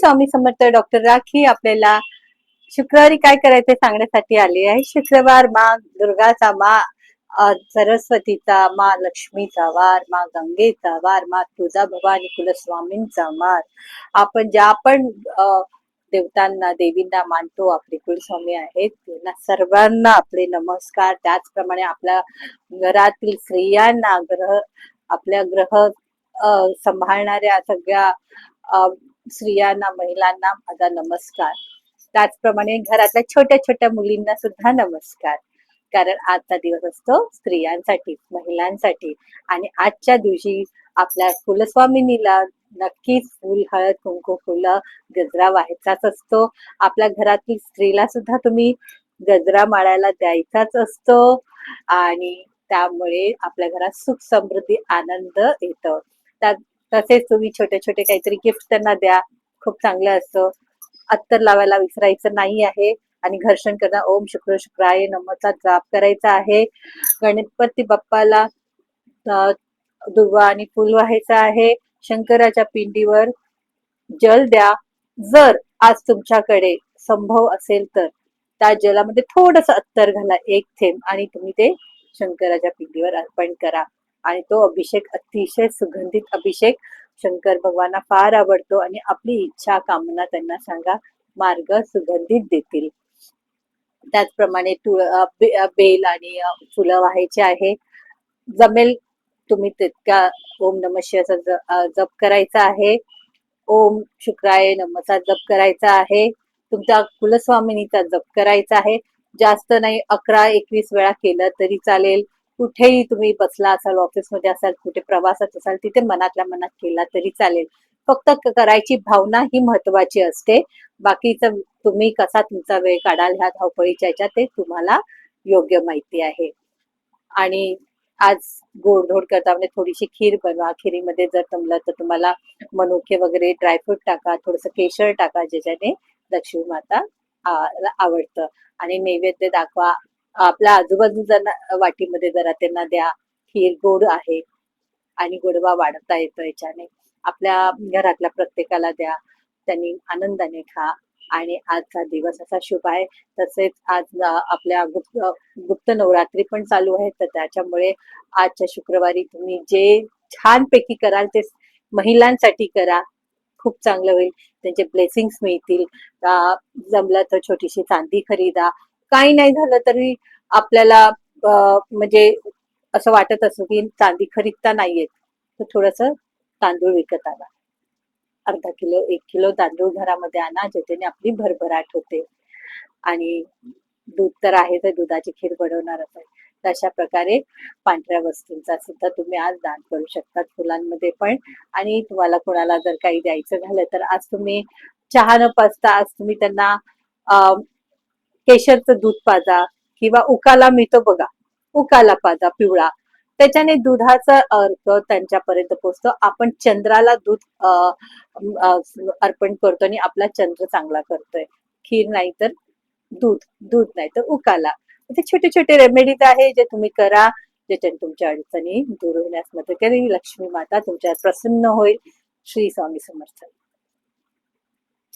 Swami Samarth doctor rakhi आपल्याला शुक्रवारी काय करायचे सांगण्यासाठी आली आहे. शुक्रवार मा दुर्गाचा मा सरस्वतीचा मा लक्ष्मीचा वार मा गंगेचा वार मा तुझा भवानी कुलस्वामींचा वार. आपण ज्या पण देवतांना देवींना मानतो आपले कुलस्वामी आहेत त्यांना सर्वांना आपले नमस्कार. त्याचप्रमाणे आपल्या घरातील स्त्रियांना ग्रह आपल्या ग्रह सांभाळणाऱ्या सगळ्या स्त्रियांना महिलांना माझा नमस्कार. त्याचप्रमाणे घरातल्या छोट्या छोट्या मुलींना सुद्धा नमस्कार. कारण आजचा दिवस असतो स्त्रियांसाठी महिलांसाठी. आणि आजच्या दिवशी आपल्या कुलस्वामिनीला नक्कीच फुल हळद कुंकू फुलं गजरा व्हायचाच असतो. आपल्या घरातील स्त्रीला सुद्धा तुम्ही गजरा माळायला द्यायचाच असतो. आणि त्यामुळे आपल्या घरात सुख समृद्धी आनंद येतो. त्या- तसेच तुम्ही छोटे छोटे काहीतरी गिफ्ट त्यांना द्या. खूप चांगलं असतं. अत्तर लावायला विसरायचं नाही आहे. आणि घर्षण करणं ओम शुक्र शुक्राय नमचा जाप करायचा आहे. गणपती बाप्पाला दुर्वा आणि फुल व्हायचं आहे. शंकराच्या पिंडीवर जल द्या. जर आज तुमच्याकडे संभव असेल तर. त्या जलामध्ये थोडस अत्तर घाला. एक थेंब आणि तुम्ही ते शंकराच्या पिंडीवर अर्पण करा. आणि तो अभिषेक अतिशय सुगंधित अभिषेक शंकर भगवाना फार आवडतो आणि आपली इच्छा कामना त्यांना सांगा मार्ग सुगंधित देतील. त्याचप्रमाणे तुळ बे- बेल आणि फुलं व्हायचे आहे. जमेल तुम्ही तितक्या ओम नम शिवाचा जप करायचा आहे. ओम शुक्राय नमचा जप करायचा आहे. तुमच्या कुलस्वामिनीचा जप करायचा आहे. जास्त नाही अकरा एकवीस वेळा केलं तरी चालेल. कुठेही तुम्ही बसला असाल ऑफिसमध्ये असाल कुठे प्रवासात असाल तिथे मनातल्या मनात केला तरी चालेल. फक्त करायची भावना ही महत्वाची असते. बाकीचं तुम्ही कसा तुमचा वेळ काढाल ह्या धावपळीच्या ह्याच्यात ते तुम्हाला योग्य माहिती आहे. आणि आज गोडधोड करता म्हणजे थोडीशी खीर बनवा. खिरीमध्ये जर जमलं तर तुम्हाला मनुके वगैरे ड्रायफ्रूट टाका थोडस केशर टाका ज्याच्याने लक्ष्मी माता आवडतं. आणि नैवेद्य दाखवा. आपल्या आजूबाजूच्या वाटीमध्ये जरा त्यांना द्या. खीर गोड आहे आणि गोडवा वाढवता येतो याच्याने. आपल्या घरातल्या प्रत्येकाला द्या. त्यांनी आनंदाने खा. आणि आजचा दिवस असा शुभ आहे. तसेच आज आपल्या गुप्त गुप्त नवरात्री पण चालू आहे. तर त्याच्यामुळे आजच्या शुक्रवारी तुम्ही जे छानपैकी कराल ते महिलांसाठी करा. खूप चांगलं होईल. त्यांचे ब्लेसिंग्स मिळतील. जमलं तर छोटीशी चांदी खरीदा. काही नाही झालं तरी आपल्याला म्हणजे असं वाटत असं की चांदी खरीदता नाहीयेत तर थोडस तांदूळ विकत आला अर्धा किलो एक किलो तांदूळ घरामध्ये आणा ज्याच्याने आपली भरभराट होते. आणि दूध तर आहे तर दुधाची खीर बनवणारच आहे. तर अशा प्रकारे पांढऱ्या वस्तूंचा सुद्धा तुम्ही आज दान करू शकता फुलांमध्ये पण. आणि तुम्हाला कोणाला जर काही द्यायचं झालं तर आज तुम्ही चहा न पाचता आज तुम्ही त्यांना केशरचं दूध पाजा किंवा उकाला मिळतो बघा. उकाला पाजा पिवळा. त्याच्याने दुधाचा अर्थ त्यांच्यापर्यंत पोहोचतो. आपण चंद्राला दूध अर्पण करतो आणि आपला चंद्र चांगला करतोय. खीर नाही तर दूध दूध नाही तर उकाला. ते छोटे छोटे रेमेडीज आहे जे तुम्ही करा ज्याच्याने तुमच्या अडचणी दूर होण्यास मदत करेल. लक्ष्मी माता तुमच्या प्रसन्न होईल. श्री स्वामी समर्थ.